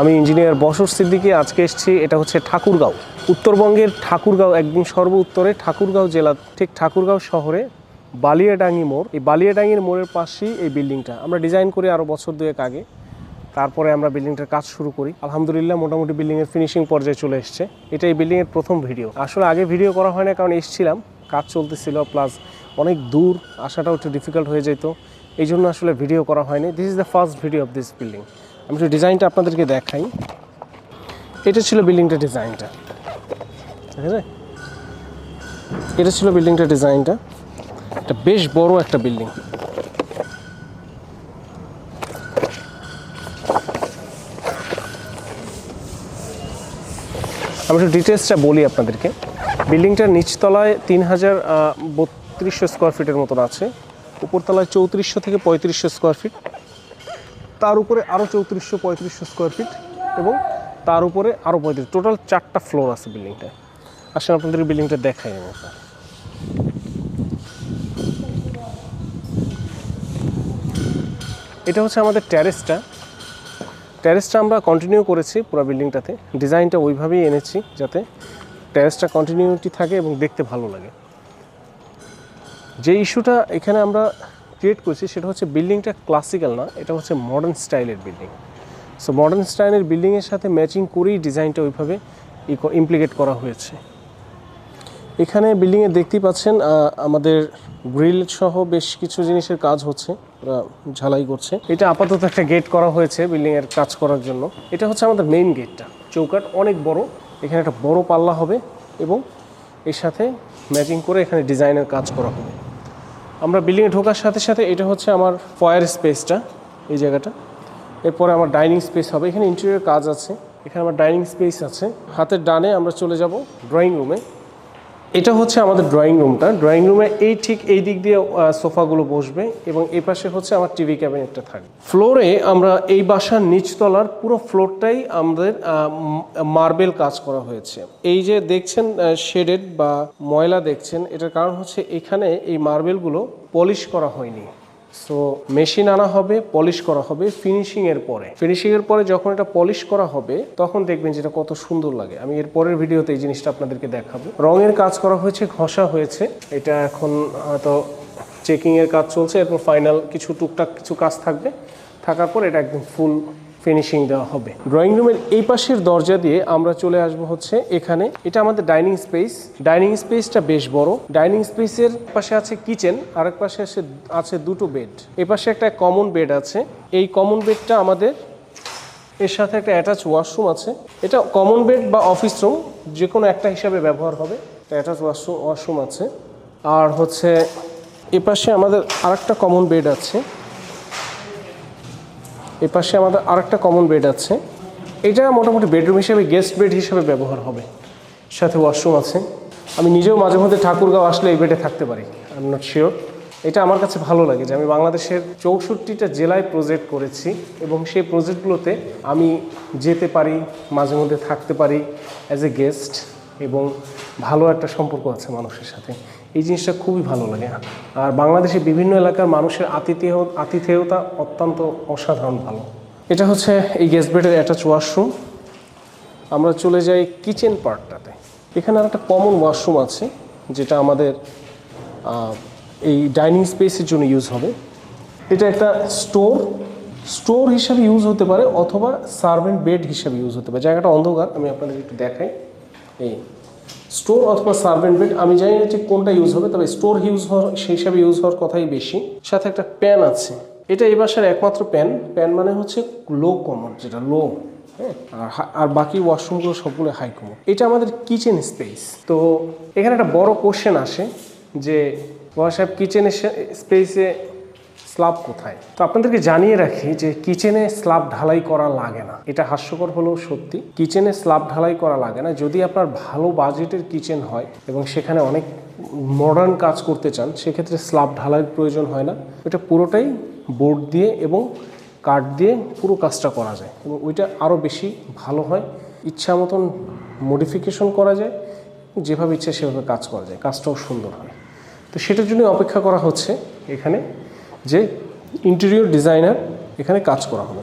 আমি ইঞ্জিনিয়ার বসর সিদ্দিকি, আজকে এসেছি, এটা হচ্ছে ঠাকুরগাঁও। উত্তরবঙ্গের ঠাকুরগাঁও একদম সর্ব উত্তরে ঠাকুরগাঁও জেলা, ঠিক ঠাকুরগাঁও শহরে বালিয়াডাঙ্গি মোড়। এই বালিয়াডাঙ্গির মোড়ের পাশেই এই বিল্ডিংটা। আমরা ডিজাইন করি আরও বছর দুয়েক আগে। তারপরে আমরা বিল্ডিংটার কাজ শুরু করি। আলহামদুলিল্লাহ, মোটামুটি বিল্ডিংয়ের ফিনিশিং পর্যায়ে চলে এসছে। এটা এই বিল্ডিংয়ের প্রথম ভিডিও। আসলে আগে ভিডিও করা হয় না, কারণ এসছিলাম। কাজ চলতেছিল প্লাস অনেক দূর। আসাটাও একটু ডিফিকাল্ট হয়ে যেত। এই জন্য আসলে ভিডিও করা হয়নি। This is the first video of this building আমি একটু ডিজাইনটা আপনাদেরকে দেখাই। এটা ছিল বিল্ডিংটা ডিজাইনটা। ঠিক আছে? এটা ছিল বিল্ডিংটা ডিজাইনটা। এটা বেশ বড় একটা বিল্ডিং। আমি একটু ডিটেলসটা বলি আপনাদেরকে। বিল্ডিংটার নিচতলায় তিন হাজার বত্রিশশো স্কোয়ার ফিটের মতন আছে। উপরতলায় চৌত্রিশশো থেকে পঁয়ত্রিশশো স্কোয়ার ফিট তার উপরে আরও চৌত্রিশশো পঁয়ত্রিশশো স্কোয়ার ফিট এবং তার উপরে আরও পঁয়ত্রিশ টোটাল চারটা ফ্লোর আছে বিল্ডিংটায় আসলে আপনাদের বিল্ডিংটা দেখাই আমি আপনার এটা হচ্ছে আমাদের ট্যারেসটা ট্যারেসটা আমরা কন্টিনিউ করেছি পুরো বিল্ডিংটাতে ডিজাইনটা ওইভাবেই এনেছি যাতে ট্যারেসটা কন্টিনিউটি থাকে এবং দেখতে ভালো লাগে। যে ইস্যুটা এখানে আমরা ক্রিয়েট করছি সেটা হচ্ছে বিল্ডিংটা ক্লাসিক্যাল না, এটা হচ্ছে মডার্ন স্টাইলের বিল্ডিং সো মডার্ন স্টাইলের বিল্ডিংয়ের সাথে ম্যাচিং করেই ডিজাইনটা ওইভাবে ইমপ্লিকেট করা হয়েছে। এখানে বিল্ডিংয়ে দেখতেই পাচ্ছেন আমাদের গ্রিল সহ বেশ কিছু জিনিসের কাজ হচ্ছে ঝালাই করছে। এটা আপাতত একটা গেট করা হয়েছে বিল্ডিংয়ের কাজ করার জন্য। এটা হচ্ছে আমাদের মেইন গেটটা চৌকাট অনেক বড়, এখানে একটা বড় পাল্লা হবে এবং এর সাথে ম্যাচিং করে এখানে ডিজাইনের কাজ করা হবে। আমরা বিল্ডিংয়ে ঢোকার সাথে সাথে এটা হচ্ছে আমার ফয়ার স্পেসটা এই জায়গাটা। এরপরে আমার ডাইনিং স্পেস হবে। এখানে ইন্টেরিয়র কাজ আছে। এখানে আমার ডাইনিং স্পেস আছে। হাতের ডানে আমরা চলে যাব ড্রয়িং রুমে এটা হচ্ছে আমাদের ড্রয়িং রুমটা ড্রয়িং রুমে এই ঠিক এই দিক দিয়ে সোফাগুলো বসবে এবং এই পাশে হচ্ছে আমার টিভি ক্যাবিনেটটা থাকবে। ফ্লোরে আমরা এই বাসার নিচতলার পুরো ফ্লোরটাই আমাদের মার্বেল কাজ করা হয়েছে। এই যে দেখছেন শেডেড বা ময়লা দেখছেন, এটার কারণ হচ্ছে এখানে এই মার্বেলগুলো পলিশ করা হয়নি। সো মেশিন আনা হবে পলিশ করা হবে ফিনিশিং এর পরে। ফিনিশিং এর পরে যখন এটা পলিশ করা হবে, তখন দেখবেন যেটা কত সুন্দর লাগে। আমি এর পরের ভিডিওতে এই জিনিসটা আপনাদেরকে দেখাবো। রঙের কাজ করা হয়েছে, ঘষা হয়েছে। এটা এখন হয়তো চেকিংয়ের কাজ চলছে। এরপর ফাইনাল কিছু টুকটাক কিছু কাজ থাকবে। থাকার পর এটা একদম ফুল ফিনিশিং দেওয়া হবে। ড্রয়িং রুমের এই পাশের দরজা দিয়ে আমরা চলে আসব হচ্ছে এখানে। এটা আমাদের ডাইনিং স্পেস ডাইনিং স্পেসটা বেশ বড়। ডাইনিং স্পেসের পাশে আছে কিচেন আরেক পাশে আছে আছে দুটো বেড এই পাশে একটা কমন বেড আছে। এই কমন বেডটা আমাদের, এর সাথে একটা অ্যাটাচ ওয়াশরুম আছে। এটা কমন বেড বা অফিস রুম যে কোনো একটা হিসাবে ব্যবহার হবে। অ্যাটাচ ওয়াশরুম ওয়াশরুম আছে। আর হচ্ছে, এ পাশে আমাদের আরেকটা কমন বেড আছে। এ পাশে আমাদের আরেকটা কমন বেড আছে। এটা মোটামুটি বেডরুম হিসেবে গেস্ট বেড হিসেবে ব্যবহার হবে। সাথে ওয়াশরুম আছে। আমি নিজেও মাঝে মধ্যে ঠাকুরগাঁও আসলে এই বেডে থাকতে পারি। আই এম নট শিওর এটা আমার কাছে ভালো লাগে যে আমি বাংলাদেশের চৌষট্টিটা জেলায় প্রজেক্ট করেছি এবং সেই প্রজেক্টগুলোতে আমি যেতে পারি, মাঝে মধ্যে থাকতে পারি অ্যাজ এ গেস্ট এবং ভালো একটা সম্পর্ক আছে মানুষের সাথে। এই জিনিসটা খুবই ভালো লাগে। আর বাংলাদেশের বিভিন্ন এলাকার মানুষের আতিথেয়, আতিথেয়তা অত্যন্ত অসাধারণ ভালো। এটা হচ্ছে এই গেস্ট বেডের অ্যাটাচ ওয়াশরুম আমরা চলে যাই কিচেন পার্টটাতে এখানে আর একটা কমন ওয়াশরুম আছে, যেটা আমাদের এই ডাইনিং স্পেসের জন্য ইউজ হবে। এটা একটা স্টোর স্টোর হিসাবে ইউজ হতে পারে অথবা সার্ভেন্ট বেড হিসাবে ইউজ হতে পারে। জায়গাটা অন্ধকার, আমি আপনাদের একটু দেখাই। এই স্টোর অথবা সার্ভেন্ট বেড আমি জানি না ঠিক কোনটা ইউজ হবে, তবে স্টোর ইউজ হওয়ার, সেই হিসাবে ইউজ হওয়ার কথাই বেশি। সাথে একটা প্যান আছে। এটা এই বাসার একমাত্র প্যান প্যান মানে হচ্ছে লো কমন যেটা লো হ্যাঁ? আর আর বাকি ওয়াশরুমগুলো সবগুলো হাই কমন এটা আমাদের কিচেন স্পেস তো এখানে একটা বড় কোশ্চেন আসে যে সাহেব কিচেন স্পেসে স্ল্যাব কোথায়? তো আপনাদেরকে জানিয়ে রাখি যে কিচেনে স্ল্যাব ঢালাই করা লাগে না। এটা হাস্যকর হলেও সত্যি। কিচেনে স্ল্যাব ঢালাই করা লাগে না। যদি আপনার ভালো বাজেটের কিচেন হয় এবং সেখানে অনেক মডার্ন কাজ করতে চান, সেক্ষেত্রে স্ল্যাব ঢালাইয়ের প্রয়োজন হয় না। এটা পুরোটাই বোর্ড দিয়ে এবং কাঠ দিয়ে পুরো কাজটা করা যায় এবং ওইটা আরও বেশি ভালো হয়। ইচ্ছা মতন মডিফিকেশন করা যায়। যেভাবে ইচ্ছে সেভাবে কাজ করা যায়। কাজটাও সুন্দর হয়। তো সেটার জন্য অপেক্ষা করা হচ্ছে এখানে। যে ইন্টেরিয়র ডিজাইনার এখানে কাজ করা হবে।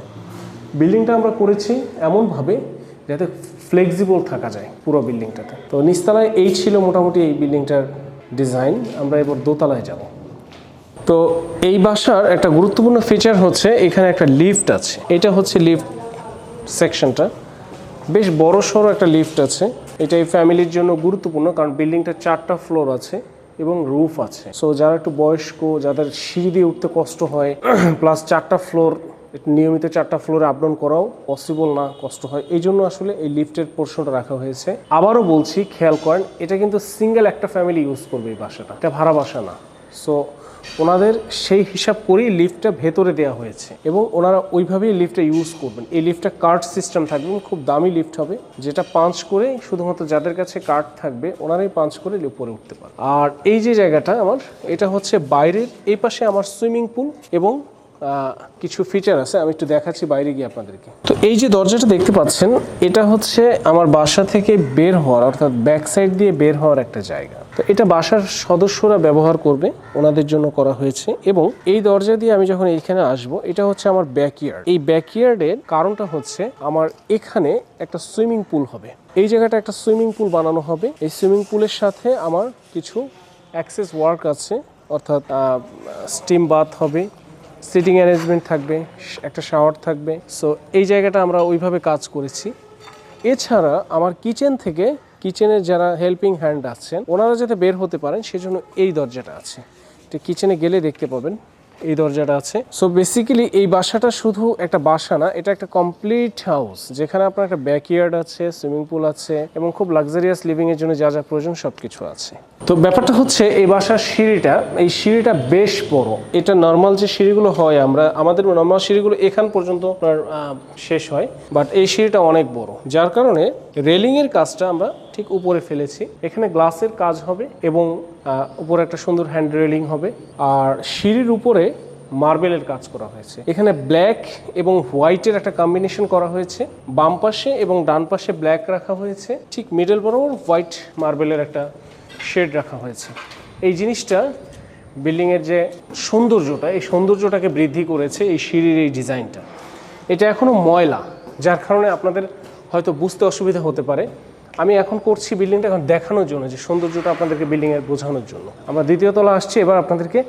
বিল্ডিংটা আমরা করেছি এমনভাবে যাতে ফ্লেক্সিবল থাকা যায় পুরো বিল্ডিংটাতে তো নিচতলায় এই ছিল মোটামুটি এই বিল্ডিংটার ডিজাইন আমরা এবার দোতলায় যাব। তো এই বাসার একটা গুরুত্বপূর্ণ ফিচার হচ্ছে এখানে একটা লিফট আছে। এটা হচ্ছে লিফট সেকশনটা বেশ বড় সড়ো একটা লিফট আছে। এটা এই ফ্যামিলির জন্য গুরুত্বপূর্ণ কারণ বিল্ডিংটা চারটা ফ্লোর আছে। এবং রুফ আছে। সো যারা একটু বয়স্ক, যাদের সিঁড়ি দিয়ে উঠতে কষ্ট হয় প্লাস চারটা ফ্লোর নিয়মিত চারটা ফ্লোরে আপডাউন করাও পসিবল না, কষ্ট হয়। এই জন্য আসলে এই লিফটের পোর্শনটা রাখা হয়েছে। আবারও বলছি, খেয়াল করেন, এটা কিন্তু সিঙ্গেল একটা ফ্যামিলি ইউজ করবে এই বাসাটা। এটা ভাড়া বাসা না। সো ওনাদের সেই হিসাব করেই লিফটটা ভেতরে দেওয়া হয়েছে এবং ওনারা ওইভাবেই লিফটটা ইউজ করবেন। এই লিফটটা কার্ড সিস্টেম থাকবে খুব দামি লিফট হবে, যেটা পাঁচ করে শুধুমাত্র যাদের কাছে কার্ড থাকবে, ওনারাই পাঁচ করে উপরে উঠতে পারে আর এই যে জায়গাটা আমার, এটা হচ্ছে বাইরের, এই পাশে আমার সুইমিং পুল এবং কিছু ফিচার আছে, আমি একটু দেখাচ্ছি বাইরে গিয়ে আপনাদেরকে। তো এই যে দরজাটা দেখতে পাচ্ছেন, এটা হচ্ছে আমার বাসা থেকে বের হওয়ার, অর্থাৎ ব্যাক সাইড দিয়ে বের হওয়ার একটা জায়গা। তো এটা বাসার সদস্যরা ব্যবহার করবে, ওনাদের জন্য করা হয়েছে। এবং এই দরজা দিয়ে আমি যখন এইখানে আসব, এটা হচ্ছে আমার ব্যাকইয়ার্ড এই ব্যাকইয়ার্ডের কারণটা হচ্ছে, আমার এখানে একটা সুইমিং পুল হবে। এই জায়গাটা একটা সুইমিং পুল বানানো হবে। এই সুইমিং পুলের সাথে আমার কিছু অ্যাক্সেস ওয়ার্ক আছে, অর্থাৎ স্টিম বাথ হবে সিটিং অ্যারেঞ্জমেন্ট থাকবে, একটা শাওয়ার থাকবে। সো এই জায়গাটা আমরা ওইভাবে কাজ করেছি। এছাড়া আমার কিচেন থেকে কিচেনের যারা হেল্পিং হ্যান্ড আছেন, ওনারা যাতে বের হতে পারেন, সেজন্য এই দরজাটা আছে। তো কিচেনে গেলে দেখতে পাবেন। এই দরজাটা আছে। সো বেসিক্যালি এই বাসাটা শুধু একটা বাসা না, এটা একটা কমপ্লিট হাউস যেখানে আপনার একটা ব্যাকইয়ার্ড আছে সুইমিং পুল আছে, এবং খুব লাক্সারিয়াস লিভিং এর জন্য যা যা প্রয়োজন সবকিছু আছে। তো ব্যাপারটা হচ্ছে, এই বাসার সিঁড়িটা, এই সিঁড়িটা বেশ বড়। এটা নর্মাল যে সিঁড়িগুলো হয় আমরা, আমাদের নর্মাল সিঁড়িগুলো এখান পর্যন্ত আপনার শেষ হয় বাট এই সিঁড়িটা অনেক বড়। যার কারণে রেলিং এর কাজটা আমরা ঠিক উপরে ফেলেছি। এখানে গ্লাসের কাজ হবে এবং উপরে একটা সুন্দর হ্যান্ড রেলিং হবে। আর সিঁড়ির উপরে মার্বেলের কাজ করা হয়েছে। এখানে ব্ল্যাক এবং হোয়াইটের একটা কম্বিনেশন করা হয়েছে। বাম পাশে এবং ডান পাশে ব্ল্যাক রাখা হয়েছে। ঠিক মিডল বরাবর হোয়াইট মার্বেলের একটা শেড রাখা হয়েছে। এই জিনিসটা বিল্ডিংয়ের যে সৌন্দর্যটা, এই সৌন্দর্যটাকে বৃদ্ধি করেছে এই সিঁড়ির এই ডিজাইনটা এটা এখনও ময়লা, যার কারণে আপনাদের হয়তো বুঝতে অসুবিধা হতে পারে। আমি এখন করছি বিল্ডিংটা এখন দেখানোর জন্য, যে সৌন্দর্যটা আপনাদেরকে বিল্ডিংয়ের বোঝানোর জন্য। আমরা দ্বিতীয় তলা আসছি, এবার আপনাদেরকে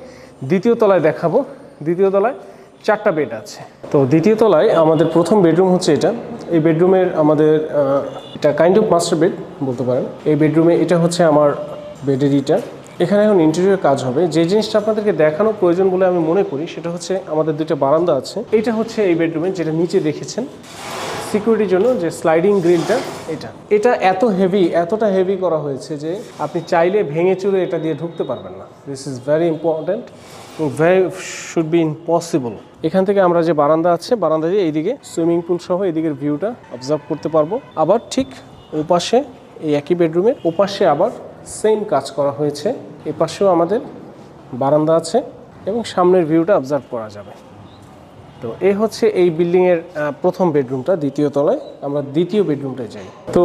দ্বিতীয় তলায় দেখাবো। দ্বিতীয় তলায় চারটা বেড আছে। তো দ্বিতীয় তলায় আমাদের প্রথম বেডরুম হচ্ছে এটা। এই বেডরুমের আমাদের এটা কাইন্ড অফ মাস্টার বেড বলতে পারেন। এই বেডরুমে এটা হচ্ছে আমার বেডের ইটা এখানে এখন ইন্টেরিয়র কাজ হবে। যে জিনিসটা আপনাদেরকে দেখানো প্রয়োজন বলে আমি মনে করি, সেটা হচ্ছে আমাদের দুইটা বারান্দা আছে। এটা হচ্ছে এই বেডরুমে যেটা নিচে দেখেছেন। সিকিউরিটির জন্য যে স্লাইডিং গ্রিলটা এটা। এটা এত হেভি এতটা হেভি করা হয়েছে যে আপনি চাইলে ভেঙে চুরে এটা দিয়ে ঢুকতে পারবেন না। This is very important very should be impossible এখান থেকে আমরা যে বারান্দা আছে বারান্দা দিয়ে এইদিকে সুইমিং পুল সহ এদিকের ভিউটা অবজার্ভ করতে পারব। আবার ঠিক ওপাশে এই একই বেডরুমের ওপাশে আবার সেম কাজ করা হয়েছে। এ পাশেও আমাদের বারান্দা আছে এবং সামনের ভিউটা অবজার্ভ করা যাবে। তো এ হচ্ছে এই বিল্ডিংয়ের প্রথম বেডরুমটা, দ্বিতীয় তলায়। আমরা দ্বিতীয় বেডরুমটায় যাই। তো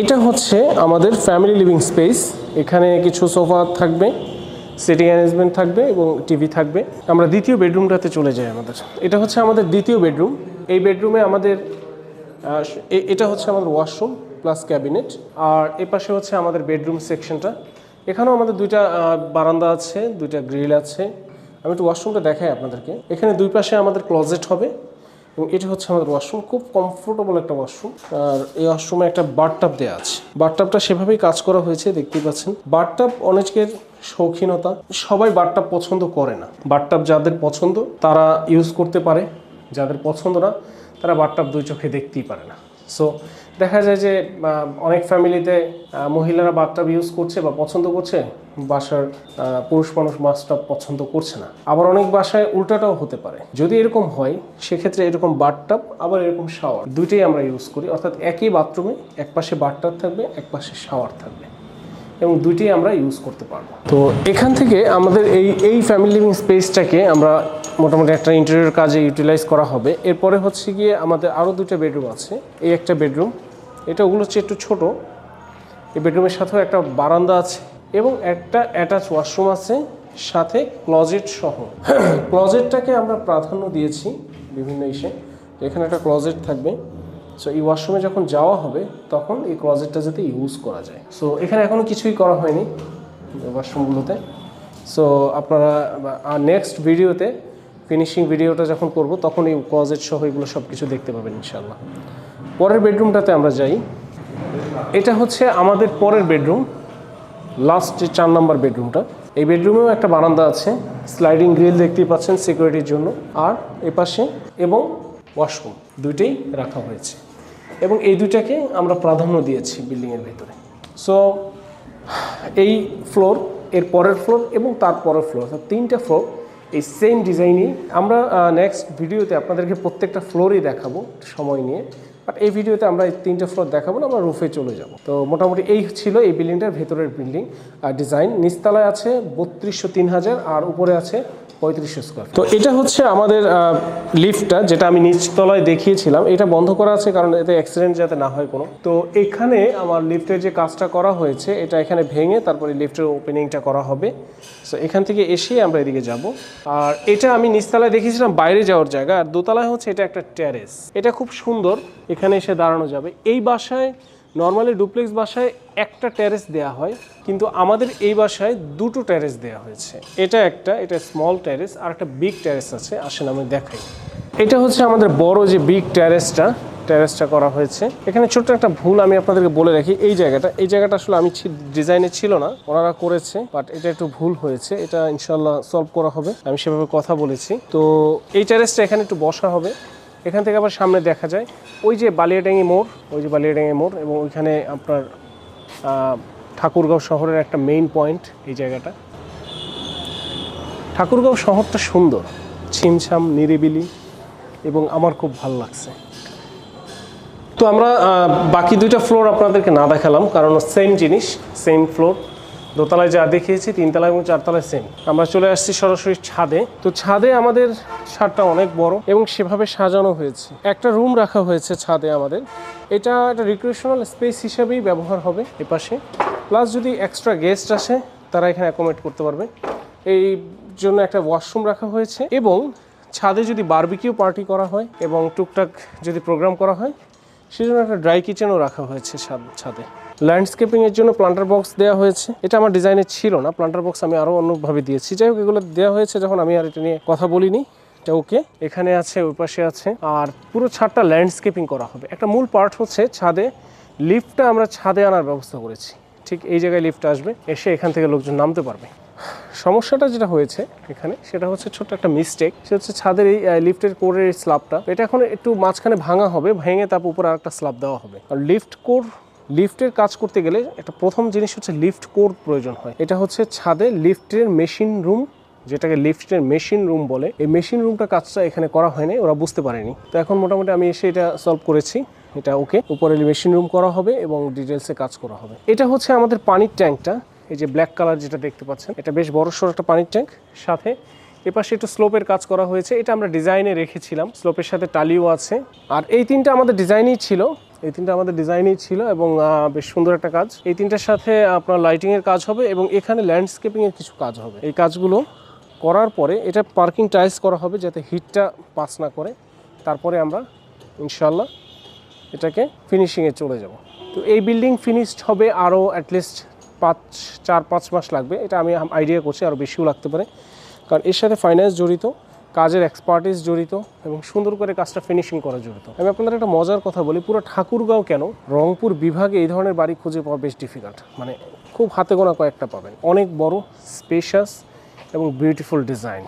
এটা হচ্ছে আমাদের ফ্যামিলি লিভিং স্পেস এখানে কিছু সোফা থাকবে সিটিং অ্যারেঞ্জমেন্ট থাকবে এবং টিভি থাকবে। আমরা দ্বিতীয় বেডরুমটাতে চলে যাই আমাদের। এটা হচ্ছে আমাদের দ্বিতীয় বেডরুম। এই বেডরুমে আমাদের এটা হচ্ছে আমাদের ওয়াশরুম প্লাস ক্যাবিনেট আর এ পাশে হচ্ছে আমাদের বেডরুম সেকশনটা এখানেও আমাদের দুইটা বারান্দা আছে, দুইটা গ্রিল আছে। আমি একটু ওয়াশরুমটা দেখাই আপনাদেরকে। এখানে দুই পাশে আমাদের ক্লোজেট হবে এবং এটা হচ্ছে আমাদের ওয়াশরুম খুব কমফোর্টেবল একটা ওয়াশরুম আর এই ওয়াশরুমে একটা বারটাপ দেওয়া আছে। বারটাপটা সেভাবেই কাজ করা হয়েছে, দেখতেই পাচ্ছেন। বারটাপ অনেকের শৌখিনতা, সবাই বারটাপ পছন্দ করে না। বারটাপ যাদের পছন্দ, তারা ইউজ করতে পারে। যাদের পছন্দ না, তারা বারটাপ দুই চোখে দেখতেই পারে না। সো দেখা যায় যে অনেক ফ্যামিলিতে মহিলারা বাথটাব ইউজ করছে বা পছন্দ করছে, বাসার পুরুষ মানুষ বাথটাব পছন্দ করছে না। আবার অনেক বাসায় উল্টাটাও হতে পারে। যদি এরকম হয়, সেক্ষেত্রে এরকম বাথটাব আবার এরকম শাওয়ার দুইটাই আমরা ইউজ করি। অর্থাৎ একই বাথরুমে এক পাশে বাথটাব থাকবে, এক পাশে শাওয়ার থাকবে। এবং দুইটাই আমরা ইউজ করতে পারব। তো এখান থেকে আমাদের এই এই ফ্যামিলি লিভিং স্পেসটাকে আমরা মোটামুটি একটা ইন্টেরিয়র কাজে ইউটিলাইজ করা হবে। এরপরে হচ্ছে গিয়ে আমাদের আরও দুটো বেডরুম আছে। এই একটা বেডরুম এটা ওগুলো হচ্ছে একটু ছোট। এই বেডরুমের সাথেও একটা বারান্দা আছে এবং একটা অ্যাটাচ ওয়াশরুম আছে, সাথে ক্লজেট সহ। ক্লজেটটাকে আমরা প্রাধান্য দিয়েছি বিভিন্ন ইসে। এখানে একটা ক্লজেট থাকবে। সো এই ওয়াশরুমে যখন যাওয়া হবে, তখন এই ক্লজেটটা যাতে ইউজ করা যায়। সো এখানে এখনও কিছুই করা হয়নি ওয়াশরুমগুলোতে। সো আপনারা নেক্সট ভিডিওতে ফিনিশিং ভিডিওটা যখন করব, তখন এই ক্লজেট সহ এগুলো সব কিছু দেখতে পাবেন ইনশাল্লাহ পরের বেডরুমটাতে আমরা যাই। এটা হচ্ছে আমাদের পরের বেডরুম লাস্ট যে চার নম্বর বেডরুমটা। এই বেডরুমেও একটা বারান্দা আছে স্লাইডিং গ্রিল দেখতেই পাচ্ছেন সিকিউরিটির জন্য। আর এপাশে এবং ওয়াশরুম দুইটাই রাখা হয়েছে। এবং এই দুইটাকে আমরা প্রাধান্য দিয়েছি বিল্ডিংয়ের ভেতরে। সো এই ফ্লোর এর পরের ফ্লোর এবং তার পরের ফ্লোর অর্থাৎ তিনটা ফ্লোর এই সেম ডিজাইনই আমরা নেক্সট ভিডিওতে আপনাদেরকে প্রত্যেকটা ফ্লোরই দেখাবো সময় নিয়ে। বাট এই ভিডিওতে আমরা এই তিনটে ফ্লোর দেখাবো না, আমরা রুফে চলে যাব। তো মোটামুটি এই ছিল এই বিল্ডিংটার ভেতরের বিল্ডিং আর ডিজাইন নিচতলায় আছে বত্রিশশো তিন হাজার, আর উপরে আছে পঁয়ত্রিশশো স্কোয়ার তো এটা হচ্ছে আমাদের লিফটটা যেটা আমি নিচতলায় দেখিয়েছিলাম। এটা বন্ধ করা আছে কারণ এতে অ্যাক্সিডেন্ট যাতে না হয় কোনো। তো এখানে আমার লিফটের যে কাজটা করা হয়েছে, এটা এখানে ভেঙে তারপরে লিফটের ওপেনিংটা করা হবে। সো এখান থেকে এসে আমরা এদিকে যাব। আর এটা আমি নিচতলায় দেখিয়েছিলাম, বাইরে যাওয়ার জায়গা। আর দোতলায় হচ্ছে এটা একটা ট্যারেস এটা খুব সুন্দর, এখানে এসে দাঁড়ানো যাবে। এই বাসায় নর্মালি ডুপ্লেক্স বাসায় একটা ট্যারেস দেয়া হয়, কিন্তু আমাদের এই বাসায় দুটো ট্যারেস দেয়া হয়েছে। এটা একটা, এটা স্মল ট্যারেস আর একটা বিগ ট্যারেস আছে, আসেন আমি দেখাই। এটা হচ্ছে আমাদের বড় যে বিগ ট্যারেসটা ট্যারেসটা করা হয়েছে। এখানে ছোট্ট একটা ভুল আমি আপনাদেরকে বলে রাখি, এই জায়গাটা এই জায়গাটা আসলে আমি ডিজাইনে ছিল না, ওনারা করেছে বাট এটা একটু ভুল হয়েছে, এটা ইনশাল্লাহ সলভ করা হবে। আমি সেভাবে কথা বলেছি। তো এই ট্যারেসটা এখানে একটু বসা হবে। এখান থেকে আবার সামনে দেখা যায়। ওই যে বালিয়াডাঙ্গি মোড়, ওই যে বালিয়াডাঙ্গি মোড় এবং ওইখানে আপনার ঠাকুরগাঁও শহরের একটা মেইন পয়েন্ট এই জায়গাটা। ঠাকুরগাঁও শহরটা সুন্দর, ছিমছাম, নিরিবিলি এবং আমার খুব ভালো লাগছে। তো আমরা বাকি দুইটা ফ্লোর আপনাদেরকে না দেখালাম, কারণ সেম জিনিস সেম ফ্লোর দোতলায় যা দেখিয়েছি তিনতলা এবং চারতলায় সেম আমরা চলে আসছি সরাসরি ছাদে। তো ছাদে আমাদের ছাদটা অনেক বড় এবং সেভাবে সাজানো হয়েছে। একটা রুম রাখা হয়েছে ছাদে আমাদের। এটা একটা রিক্রিয়েশনাল স্পেস হিসাবেই ব্যবহার হবে এপাশে। প্লাস যদি এক্সট্রা গেস্ট আসে, তারা এখানে অ্যাকোমোডেট করতে পারবে। এই জন্য একটা ওয়াশরুম রাখা হয়েছে এবং ছাদে যদি বারবিকিউ পার্টি করা হয় এবং টুকটাক যদি প্রোগ্রাম করা হয়, সেজন্য একটা ড্রাই কিচেনও রাখা হয়েছে ছাদ- ছাদে ল্যান্ডস্কেপিং এর জন্য প্লান্টার বক্স দেওয়া হয়েছে। এটা আমার ডিজাইনে ছিল না। প্লান্টার বক্স আমি আরও অন্যভাবে দিয়েছি। যাই হোক, এগুলো দেওয়া হয়েছে যখন আমি আর এটা নিয়ে কথা বলিনি। ওকে এখানে আছে, ওই পাশে আছে। আর পুরো ছাদটা ল্যান্ডস্কেপিং করা হবে। একটা মূল পার্ট হচ্ছে ছাদে। লিফটটা আমরা ছাদে আনার ব্যবস্থা করেছি। ঠিক এই জায়গায় লিফট আসবে। এসে এখান থেকে লোকজন নামতে পারবে। সমস্যাটা যেটা হয়েছে এখানে, সেটা হচ্ছে ছোট্ট একটা মিস্টেক সেটা হচ্ছে ছাদের এই লিফটের কোরের স্ল্যাবটা এটা এখন একটু মাঝখানে ভাঙা হবে। ভেঙে তারপর উপরে আরেকটা স্ল্যাব দেওয়া হবে। আর লিফট কোর লিফটের কাজ করতে গেলে একটা প্রথম জিনিস হচ্ছে লিফট কোর প্রয়োজন হয়। এটা হচ্ছে ছাদে লিফটের মেশিন রুম, যেটাকে লিফটের মেশিন রুম বলে। এই মেশিন রুমটা কাজটা এখানে করা হয়নি, ওরা বুঝতে পারেনি। তো এখন মোটামুটি আমি এসে এটা সলভ করেছি, এটা ওকে উপরে মেশিন রুম করা হবে এবং ডিটেলসে কাজ করা হবে। এটা হচ্ছে আমাদের পানির ট্যাঙ্কটা, এই যে ব্ল্যাক কালার যেটা দেখতে পাচ্ছেন। এটা বেশ বড় সড়ো একটা পানির ট্যাঙ্ক, সাথে এপাশে একটু স্লোপের কাজ করা হয়েছে। এটা আমরা ডিজাইনে রেখেছিলাম, স্লোপের সাথে টালিও আছে। আর এই তিনটা আমাদের ডিজাইনই ছিল এই তিনটা আমাদের ডিজাইনই ছিল এবং বেশ সুন্দর একটা কাজ। এই তিনটার সাথে আপনার লাইটিং এর কাজ হবে এবং এখানে ল্যান্ডস্কেপিং এর কিছু কাজ হবে। এই কাজগুলো করার পরে এটা পার্কিং টাইলস করা হবে যাতে হিটটা পাস না করে। তারপরে আমরা ইনশাল্লাহ এটাকে ফিনিশিংয়ে চলে যাব। তো এই বিল্ডিং ফিনিশড হবে আরও অ্যাটলিস্ট পাঁচ, চার, পাঁচ মাস লাগবে। এটা আমি আইডিয়া করছি আরও বেশিও লাগতে পারে। কারণ এর সাথে ফাইন্যান্স জড়িত। কাজের এক্সপার্টিস জড়িত এবং সুন্দর করে কাজটা ফিনিশিং করা জড়িত। আমি আপনাদের একটা মজার কথা বলি, পুরো ঠাকুরগাঁও কেন? রংপুর বিভাগে এই ধরনের বাড়ি খুঁজে পাওয়া বেশ ডিফিকাল্ট মানে খুব হাতে গোনা কয়েকটা পাবেন। অনেক বড় স্পেশাস এবং বিউটিফুল ডিজাইন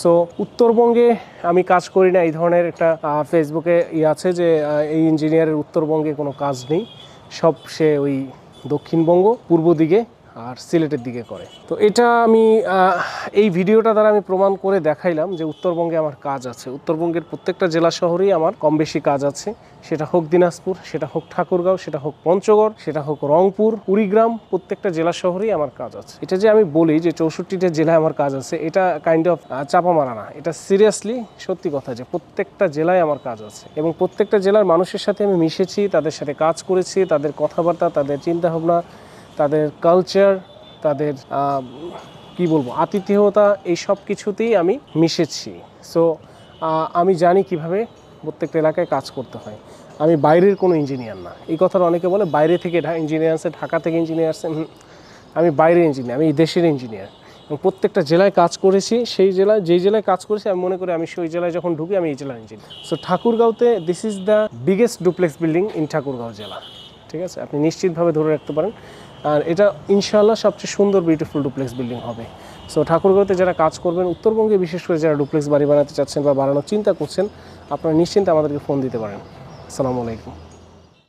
সো উত্তরবঙ্গে আমি কাজ করি না, এই ধরনের একটা ফেসবুকে ই আছে যে এই ইঞ্জিনিয়ারের উত্তরবঙ্গে কোনো কাজ নেই। সব সে ওই দক্ষিণবঙ্গ, পূর্ব দিকে আর সিলেটের দিকে করে। তো এটা আমি এই ভিডিওটা দ্বারা আমি প্রমাণ করে দেখাইলাম যে উত্তরবঙ্গে আমার কাজ আছে। উত্তরবঙ্গের প্রত্যেকটা জেলা শহরেই আমার কম বেশি কাজ আছে। সেটা হোক দিনাজপুর, সেটা হোক ঠাকুরগাঁও, সেটা হোক পঞ্চগড়, সেটা হোক রংপুর, কুড়িগ্রাম, প্রত্যেকটা জেলা শহরেই আমার কাজ আছে। এটা যে আমি বলি যে চৌষট্টিটা জেলায় আমার কাজ আছে, এটা কাইন্ড অফ চাপা মারা না। এটা সিরিয়াসলি সত্যি কথা যে প্রত্যেকটা জেলায় আমার কাজ আছে। এবং প্রত্যেকটা জেলার মানুষের সাথে আমি মিশেছি, তাদের সাথে কাজ করেছি, তাদের কথাবার্তা, তাদের চিন্তাভাবনা তাদের কালচার তাদের কি বলব, আতিথেয়তা, এই সব কিছুতেই আমি মিশেছি। সো আমি জানি কীভাবে প্রত্যেকটা এলাকায় কাজ করতে হয়। আমি বাইরের কোনো ইঞ্জিনিয়ার না। এই কথাটা অনেকে বলে, বাইরে থেকে ইঞ্জিনিয়ার আছে, ঢাকা থেকে ইঞ্জিনিয়ার আছে। আমি বাইরের ইঞ্জিনিয়ার আমি এই দেশের ইঞ্জিনিয়ার এবং প্রত্যেকটা জেলায় কাজ করেছি, সেই জেলায়, যেই জেলায় কাজ করেছি, আমি মনে করি আমি সেই জেলায় যখন ঢুকি, আমি এই জেলার engineer so ঠাকুরগাঁওতে this is the biggest duplex building in Thakurgaon জেলা। ঠিক আছে? আপনি নিশ্চিতভাবে ধরে রাখতে পারেন। আর এটা ইনশাল্লাহ সবচেয়ে সুন্দর বিউটিফুল ডুপ্লেক্স বিল্ডিং হবে। সো ঠাকুরগড়তে যারা কাজ করবেন, উত্তরবঙ্গে বিশেষ করে যারা ডুপ্লেক্স বাড়ি বানাতে চাচ্ছেন বা বানানোর চিন্তা করছেন, আপনারা নিশ্চিন্তে আমাদেরকে ফোন দিতে পারেন। আসসালামু আলাইকুম।